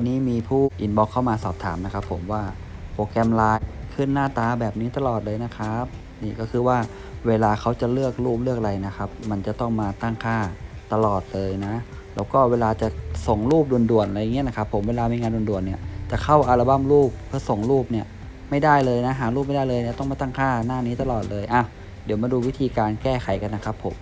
วันนี้มีผู้อินบ็อกเข้ามาสอบถามนะครับผมว่าโปรแกรมไลน์ขึ้นหน้าตาแบบนี้ตลอดเลยนะครับ นี่ก็คือว่าเวลาเขาจะเลือกรูปเลือกอะไรนะครับ มันจะต้องมาตั้งค่าตลอดเลยนะ แล้วก็เวลาจะส่งรูปด่วนๆอะไรเงี้ยนะครับผมเวลามีงานด่วนๆเนี่ยจะเข้าอัลบั้มรูปเพื่อส่งรูปเนี่ยไม่ได้เลยนะหารูปไม่ได้เลยนี่ยต้องมาตั้งค่าหน้านี้ตลอดเลยอะเดี๋ยวมาดูวิธีการแก้ไขกันนะครับผม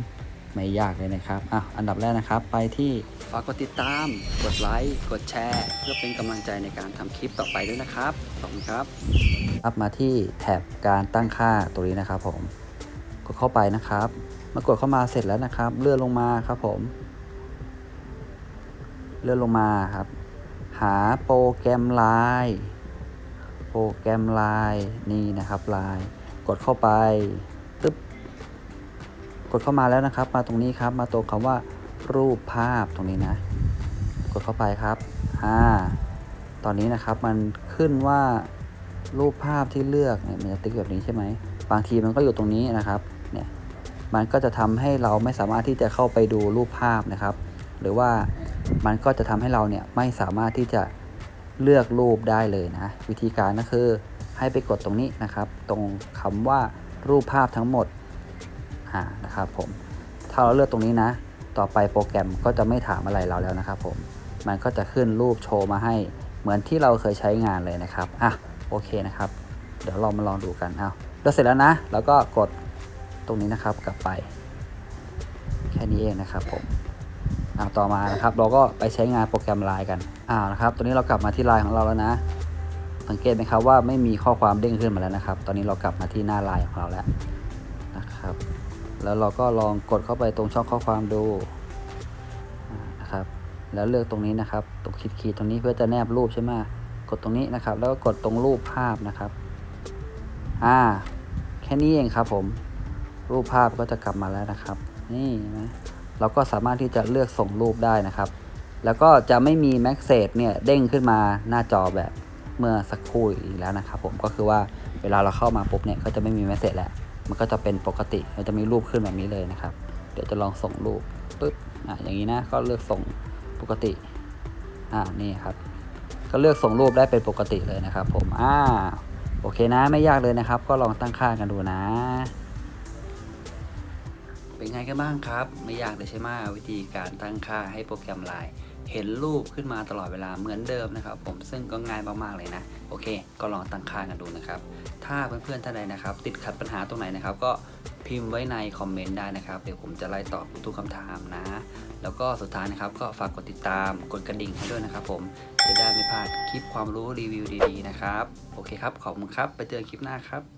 ไม่ยากเลยนะครับอะอันดับแรกนะครับ ไปที่ฝากกดติดตาม กดไลค์ กดแชร์ เพื่อเป็นกำลังใจในการทำคลิปต่อไปด้วยนะครับ ขอบคุณครับอัพมาที่แท็บการตั้งค่าตัวนี้นะครับผมกดเข้าไปนะครับเมื่อกดเข้ามาเสร็จแล้วนะครับ เลื่อนลงมาครับผม เลื่อนลงมาครับ หาโปรแกรมไลน์โปรแกรมไลน์นี่นะครับไลน์กดเข้าไป กดเข้ามาแล้วนะครับ มาตรงนี้ครับ มาตรงคำว่ารูปภาพตรงนี้นะ กดเข้าไปครับอ่าตอนนี้นะครับมันขึ้นว่ารูปภาพที่เลือกเนี่ยมันจะติ๊กแบบนี้ใช่ไหมบางทีมันก็อยู่ตรงนี้นะครับเนี่ยมันก็จะทำให้เราไม่สามารถที่จะเข้าไปดูรูปภาพนะครับ หรือว่ามันก็จะทำให้เราเนี่ยไม่สามารถที่จะเลือกรูปได้เลยนะ วิธีการก็คือให้ไปกดตรงนี้นะครับ ตรงคำว่ารูปภาพทั้งหมด อ่านะครับผมถ้าเราเลือกตรงนี้นะ ต่อไปโปรแกรมก็จะไม่ถามอะไรเราแล้วนะครับผมมันก็จะขึ้นรูปโชว์มาให้เหมือนที่เราเคยใช้งานเลยนะครับอะโอเคนะครับ เดี๋ยวเรามาลองดูกันเอาเลือกเสร็จแล้วนะ แล้วก็กดตรงนี้นะครับกลับไป แค่นี้เองนะครับผมอ่าต่อมานะครับ เราก็ไปใช้งานโปรแกรมไลน์กันอ่านะครับตอนนี้เรากลับมาที่ไลน์ของเราแล้วนะ สังเกตไหมครับว่าไม่มีข้อความเด้งขึ้นมาแล้วนะครับ ตอนนี้เรากลับมาที่หน้าไลน์ของเราแล้วนะครับ แล้วเราก็ลองกดเข้าไปตรงช่องข้อความดูนะครับ แล้วเลือกตรงนี้นะครับตรงขีดๆตรงนี้เพื่อจะแนบรูปใช่ไหมกดตรงนี้นะครับ แล้วก็กดตรงรูปภาพนะครับอ่าแค่นี้เองครับผม รูปภาพก็จะกลับมาแล้วนะครับ นี่นะเราก็สามารถที่จะเลือกส่งรูปได้นะครับ แล้วก็จะไม่มี m ม s เ g e เนี่ยเด้งขึ้นมาหน้าจอแบบเมื่อสักครู่อีกแล้วนะครับ ผมก็คือว่าเวลาเราเข้ามาปุ๊บเนี่ยก็จะไม่มี m ม s เ g e แล้ว มันก็จะเป็นปกติมันจะมีรูปขึ้นแบบนี้เลยนะครับ เดี๋ยวจะลองส่งรูปปึ๊บอะอย่างนี้นะก็เลือกส่งปกติอ่านี่ครับ ก็เลือกส่งรูปได้เป็นปกติเลยนะครับ ผมอ่าโอเคนะไม่ยากเลยนะครับ ก็ลองตั้งค่ากันดูนะ เป็นไงกันบ้างครับ ไม่ยากเลยใช่ไหมวิธีการตั้งค่าให้โปรแกรมไลน์ เห็นรูปขึ้นมาตลอดเวลาเหมือนเดิมนะครับผมซึ่งก็ง่ายมากๆเลยนะ โอเค ก็ลองตั้งค่ากันดูนะครับ ถ้าเพื่อนๆท่านใดนะครับ ติดขัดปัญหาตรงไหนนะครับ ก็พิมพ์ไว้ในคอมเมนต์ได้นะครับ เดี๋ยวผมจะไล่ตอบทุกคำถามนะ แล้วก็สุดท้ายนะครับ ก็ฝากกดติดตามกดกระดิ่งให้ด้วยนะครับ ผมจะได้ไม่พลาดคลิปความรู้รีวิวดีๆนะครับ โอเคครับ ขอบคุณครับ ไปเจอคลิปหน้าครับ